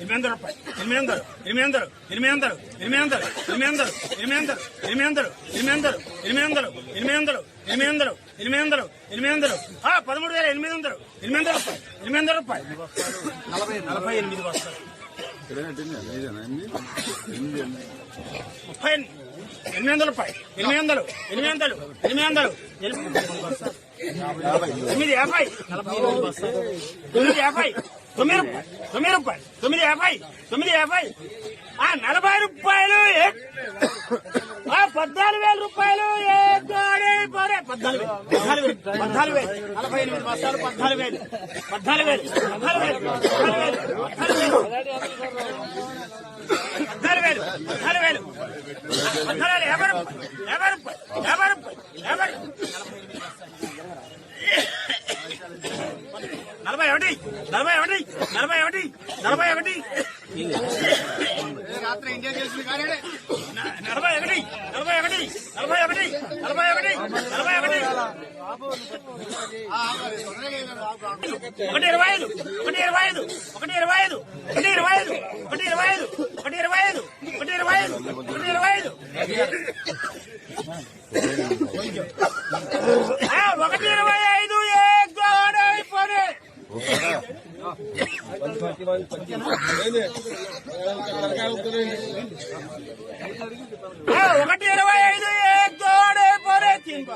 ఎనిమిది వందలు ఎనిమిది వందలు ఎనిమిది వందలు ఎనిమిది వందలు ఎనిమిది వందలు ఎనిమిది వందలు ఎనిమిది వందలు ఎనిమిది వందలు ఎనిమిది వందలు ఎనిమిది వందలు ఎనిమిది వందలు ఎనిమిది వందలు ఆ, పదమూడు వేల ఎనిమిది వందలు ఎనిమిది వందల రూపాయలు ఎనిమిది వందల రూపాయలు నలభై నలభై ఎనిమిది వస్తారు ముప్పై ఎనిమిది వందల రూపాయలు ఎనిమిది వందలు ఎనిమిది వందలు ఎనిమిది వందలు ఎనిమిది వందలు తొమ్మిది యాభై తొమ్మిది యాభై తొమ్మిది రూపాయలు తొమ్మిది రూపాయలు తొమ్మిది యాభై తొమ్మిది యాభై ఆ నలభై రూపాయలు ఆ పద్నాలుగు వేల రూపాయలు పద్నాలుగు పద్నాలుగు వేలు పద్నాలుగు వేలు నలభై ఎనిమిది బస్తాలు పద్నాలుగు వేలు పద్నాలుగు వేలు పద్నాలుగు వేలు పద్నాలుగు వేలు పద్నాలుగు వేలు పద్నాలుగు వేలు పద్నాలుగు వేలు యాభై రూపాయలు యాభై రూపాయలు యాభై రూపాయలు యాభై నలభై ఒకటి నలభై ఒకటి నలభై ఒకటి నలభై ఒకటి. న- నలభై ఒకటి నలభై ఒకటి నలభై ఒకటి నలభై ఒకటి నలభై ఒకటి. ఒకటి ఇరవై ఐదు ఒకటి ఇరవై ఐదు ఒకటి ఇరవై ఐదు ఒకటి ఇరవై ఐదు ఒకటి ఇరవై ఐదు ఒకటి ఇరవై ఐదు ఒకటి ఇరవై ఐదు ఒకటి ఇరవై ఐదు. ఒకటి ఇరవై ఐదు ఏ తోడే పొరే తింప